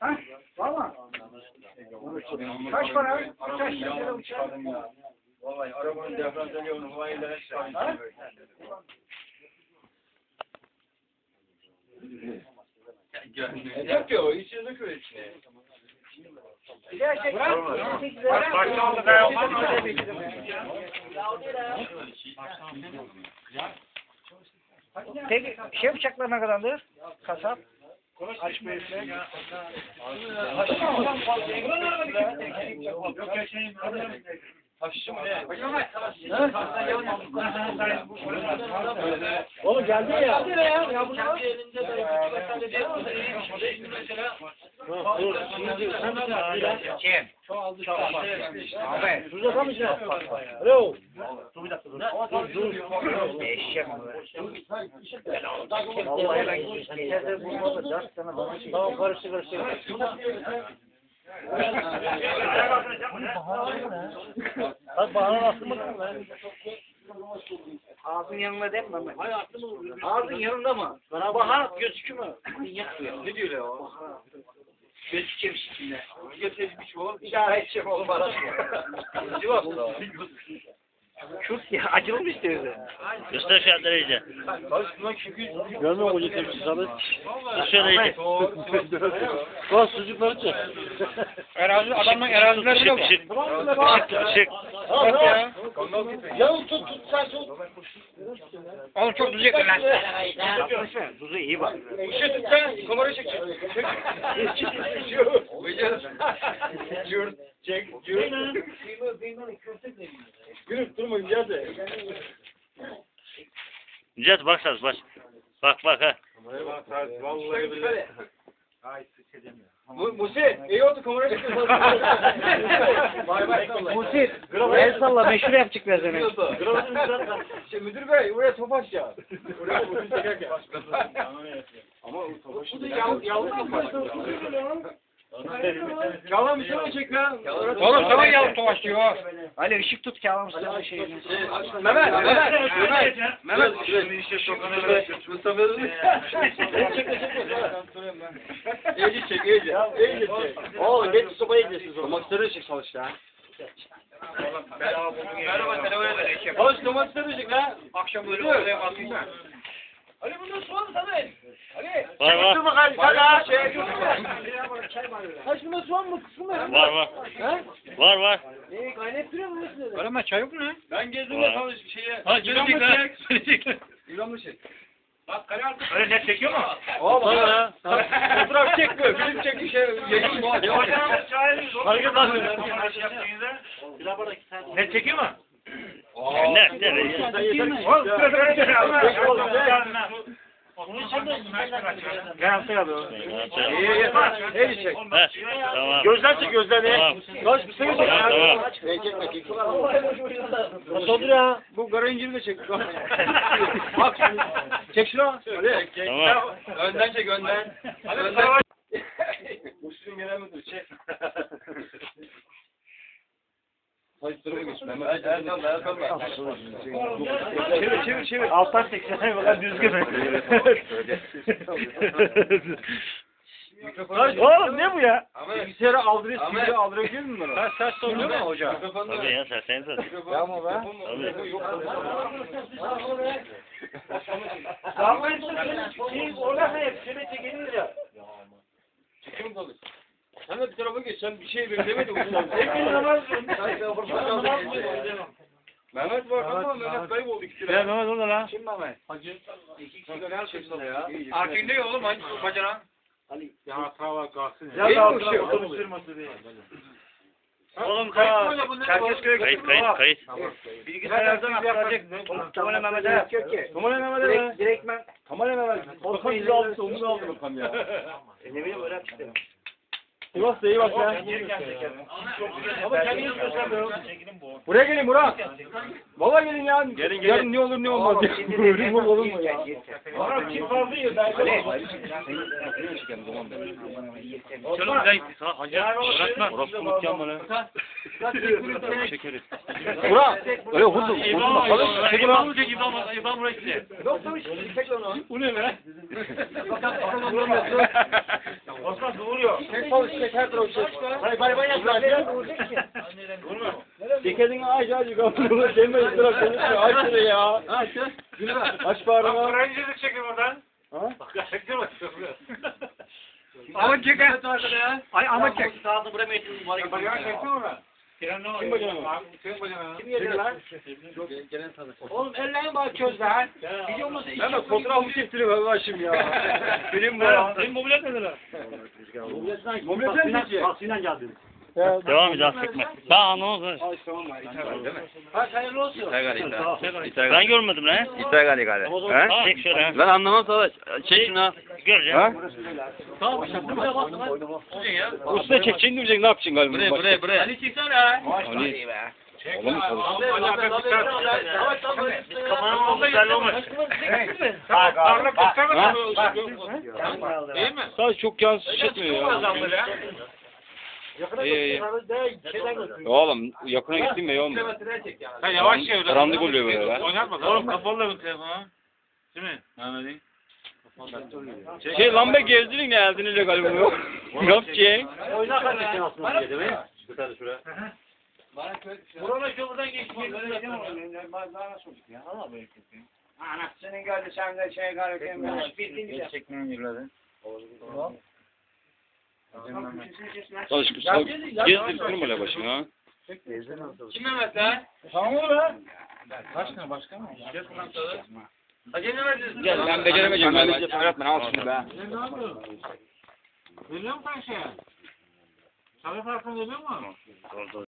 Ha? Valla. Kaç para? Kaç lira uçak? Vallahi arabanın diferansiyonu havayla Ha? Yok ya o içinde köy içine. Bir daha çek. Bak, başta oldu be, olmaz mı? Peki şey bıçaklar ne kadardır? Kasap. Aç büyükler. Taşçı mı ne? Oğlum geldi ya. Geldi ya. Ya bu elinde de iki metre Kim? Abi. Dur yapamayacağım. Alo. Dur bir dakika dur. Dur dur. Eşek mi? Vallahi ben geçerde bulmadı. Dört tane bana Tamam karıştı karıştı. Bak bahane nasıl mı? Ağzın yanında değil mi Mehmet? Ağzın yanında mı? Baharat gözüküyor mu? Ne diyor ya Gözüküyor içinde. Getirmiş oğlum. İdare edeceğim oğlum bana. Sivas'ta. Kürt ya acılmış diyordu. Göster fiyatları iyice. Görmüyor musun tepkisi abi? Göster iyice. Bak sucukları çek. Erazi, adamın eraziler bile var. çık. Çık çık. Bak ya. Ya tut tut sen tut. Oğlum çok düzecek lan. Yapmışsın. Tuzu iyi bak. Işığı tut sen. Kamerayı çek. Çek. Cür. Çek. Cür. Gülüp durmayın ya de. Nicat bak sen bak. Bak bak ha. Vallahi billahi. Mu- Musi, iyi oldu kamerayı çek. Bay bay. Musit. El salla meşhur yapacak biraz seni. Şey, müdür bey oraya top aç ya. Oraya otuz çekerken. Ama o top aç. Bu da yav, yavru top aç. Yalan bir şey çek lan. Oğlum sana yavru top aç diyor. Ali ışık tut Kâva Mustafa şeyini. Mehmet, Mehmet, Mehmet. Mehmet. Şimdi işte şokanı Mustafa Çekme çekme. İyice çek, iyice. İyice çek. Oğlum geç sobayı yiyeceksiniz Domatesleri çek çalış ya. Merhaba, telefona da eşek. Çalış domatesleri çek lan. Akşam böyle oraya bakayım ben. Ali bundan soğan Samet. Ali. Var var. Dur bakalım. Hadi ha şey. Kaç bunda soğan mı kısmı mı? Var var. Var var. Ee, kaynattırıyor mu nesine? Öyle mi? Çay yok mu lan? Ben gezdim Var. de çalış bir şeye. Ha. Gelecek lan. İlhamlı çek. Bak kare altı. Öyle net çekiyor mu? Oğlum ya. Fotoğraf çekmiyor. Film çek bir şey. Yayın bu. Fark etmez. Net çekiyor mu? Net net. Garanti alıyor. İyi iyi. İyi çek. Ha, Tamam. Gözden çek gözden Tamam. Kaç bir sene Tamam tamam. Nasıl olur ya? Bu kara inciri de çek. Bak. Çek şunu. Hadi. Çek. Tamam. Önden çek önden. Önden. Muslim genel müdür çek. Hadi sıraya geç. Mehmet. Erdal Erdal. Çevir çevir çevir. Alttan çek. Sen bakalım düzgün. Oğlum ne bu ya? Bilgisayarı aldırıyor, sivri aldırabiliyor musun bunları? Sen ses soruyor mu hoca? Mikrofonu Tabii ya sen sen sen. Yapma be. Tabii. Davayı şey orada ne? Şöyle çekilir Sen de bir tarafa geç, sen bir şey beklemedin. Ulan. Mehmet var ama Mehmet kayboldu iki. Ya Mehmet orada lan. Kim Mehmet? Hacı. İki kilo ne çeksin ya? Artık ne oğlum hangi bacana? Ya tava kalsın Ya da bir otobüs firması değil. Oğlum kayıt Çerkezköy'e Kayıt kayıt kayıt. Bilgisayardan aktaracak. Kemal Mehmet'e. Kemal Mehmet'e? Direktmen. Kemal Mehmet. Bakan bizi aldı, omunu aldı bakalım ya. E ne bileyim öyle. Da iyi bak ya. Ama kendiniz göstermiyor. Buraya gelin Murat. Vallahi gelin ya. Gelin, Yarın gelin. ne olur ne olmaz ya. Ölüm olur olur mu ya? Oğlum kim fazla yiyor? Ben Çalın gayet. Hacı. Bırakma. Orası unutacağım bana. Şekeri. Burak. Öyle vurdum. Vurdum bak. Alın. Çekil lan. Bu ne be? Osman doğuruyor. Çek sol çek her tarafı çek. Hayır bay bay yapma. Cekedin ağaç ağacı kapını deme ıstırap konuşuyor. Aç şunu ya. Aç ya. Aç bağrını. Öğrencilik çekin oradan. Ha? Çektir bak. Ama çek. Ay ama çek. Sağda buraya meytin var. Bacağını çeksin oradan. Kim bacağına? Kim bacağına? Kim yedi lan? Oğlum ellerini bak çöz lan. Biliyor musun? Hemen fotoğrafı çektiriyor arkadaşım ya. Film bu ya. Senin mobilyat nedir ha? Mobilya sen çekiyor. Taksiyle Devam az çekme. Ben anlamadım. Ha hayırlı olsun. Ben görmedim lan. İster gari. Ha? Çek şöyle. ha. Ben anlamam savaş. Çek şunu ha. Göreceğim. Ha? Tamam. Buraya bak lan. Usta çekeceksin demeyeceksin ne yapacaksın galiba? Buraya buraya buraya. Ali çeksene. Ali. Oğlum Kameranın güzel. Değil mi? Sadece çok yansız çekmiyor ya. İyi iyi. Oğlum yakına gittin mi oğlum? Ha yavaş çevir. Karanlık oluyor böyle lan. Oynatma lan. Oğlum kapalı da bu telefonu. Değil mi? Anladın. Şey lambe gezdirin ne eldiniyle galiba yok. Ne yapacaksın? Oyna kardeşim aslında diye değil mi? Şurada şuraya. Buranın şuradan geçmiyor. Anasının gördü sen de şey garip bildiğin Çekmeyen yürüdü. Çalış sal. Gezdir durma öyle başını ha. Kim Mehmet lan? Tamam mı lan? Başka başka mı? Verdiniz? Gel ben beceremeyeceğim. Ben de öğretmen al şunu be. Ne yapıyorsun? Biliyor musun sen şey? Sarı farkını biliyor musun?